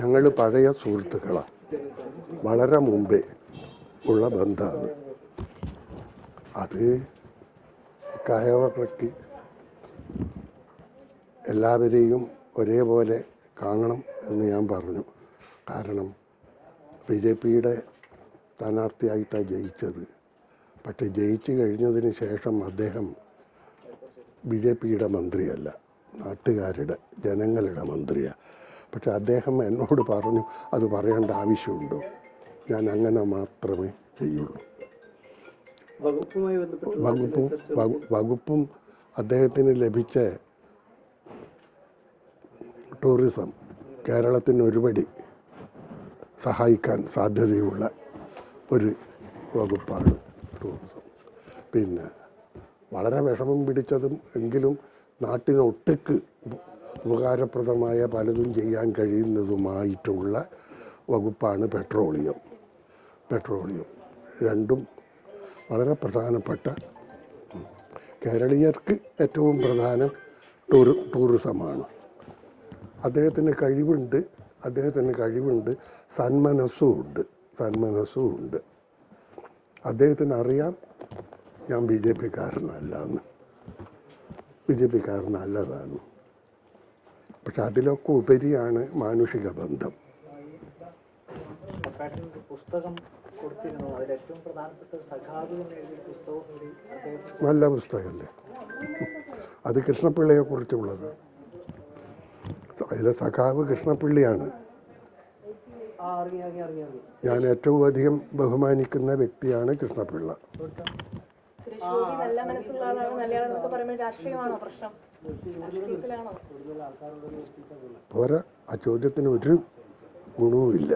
ഞങ്ങൾ പഴയ സുഹൃത്തുക്കളാണ് വളരെ മുമ്പേ ഉള്ള ബന്ധമാണ് അത് കായവർക്ക് എല്ലാവരെയും ഒരേപോലെ കാണണം എന്ന് ഞാൻ പറഞ്ഞു. കാരണം ബി ജെ പിയുടെ സ്ഥാനാർത്ഥിയായിട്ടാണ് ജയിച്ചത്. പക്ഷെ ജയിച്ചു കഴിഞ്ഞതിന് ശേഷം അദ്ദേഹം ബി ജെ പിയുടെ മന്ത്രിയല്ല. നാട്ടുകാരുടെ ജനങ്ങളുടെ മന്ത്രിയാണ് പക്ഷെ അദ്ദേഹം എന്നോട് പറഞ്ഞു അത് പറയേണ്ട ആവശ്യമുണ്ടോ? ഞാൻ അങ്ങനെ മാത്രമേ ചെയ്യുള്ളൂ. വകുപ്പും വകു- വകുപ്പും അദ്ദേഹത്തിന് ലഭിച്ച ടൂറിസം കേരളത്തിന് ഒരുപടി സഹായിക്കാൻ സാധ്യതയുള്ള ഒരു വകുപ്പാണ് ടൂറിസം. പിന്നെ വളരെ വിഷമം പിടിച്ചതും എങ്കിലും നാട്ടിനൊട്ടുക്ക് ഉപകാരപ്രദമായ പലതും ചെയ്യാൻ കഴിയുന്നതുമായിട്ടുള്ള വകുപ്പാണ് പെട്രോളിയം. പെട്രോളിയം രണ്ടും വളരെ പ്രധാനപ്പെട്ട കേരളീയർക്ക് ഏറ്റവും പ്രധാനം ടൂറി ടൂറിസമാണ്. അദ്ദേഹത്തിന് കഴിവുണ്ട് അദ്ദേഹത്തിന് കഴിവുണ്ട് സന്മനസ്സും ഉണ്ട് സന്മനസ്സും ഉണ്ട് അദ്ദേഹത്തിന് അറിയാം ഞാൻ ബി ജെ പിക്കാരനല്ല എന്ന് ബി ജെ പിക്കാരനല്ലതാണ്. പക്ഷെ അതിലൊക്കെ ഉപരിയാണ് മാനുഷിക ബന്ധം. പുസ്തകം കൊടുത്തിരുന്നു അതിൽ ഏറ്റവും പ്രധാനപ്പെട്ട സഖാവ് എഴുതിയ പുസ്തകം നല്ല പുസ്തകമല്ലേ? അത് കൃഷ്ണപിള്ളയെ കുറിച്ചുള്ളത്. അതിലെ സഖാവ് കൃഷ്ണപിള്ളിയാണ് അറിയാം ഞാൻ ഏറ്റവും അധികം ബഹുമാനിക്കുന്ന വ്യക്തിയാണ് കൃഷ്ണപിള്ള ഗോപി നല്ല മനസ്സുള്ള ആളാണ്. നല്ലയാളെന്നൊക്കെ പറയുമ്പോൾ രാഷ്ട്രീയമാണോ പ്രശ്നം? രാഷ്ട്രീയത്തിലാണോ? പോരാ ആ ചോദ്യത്തിന് ഒരു ഗുണവുമില്ല.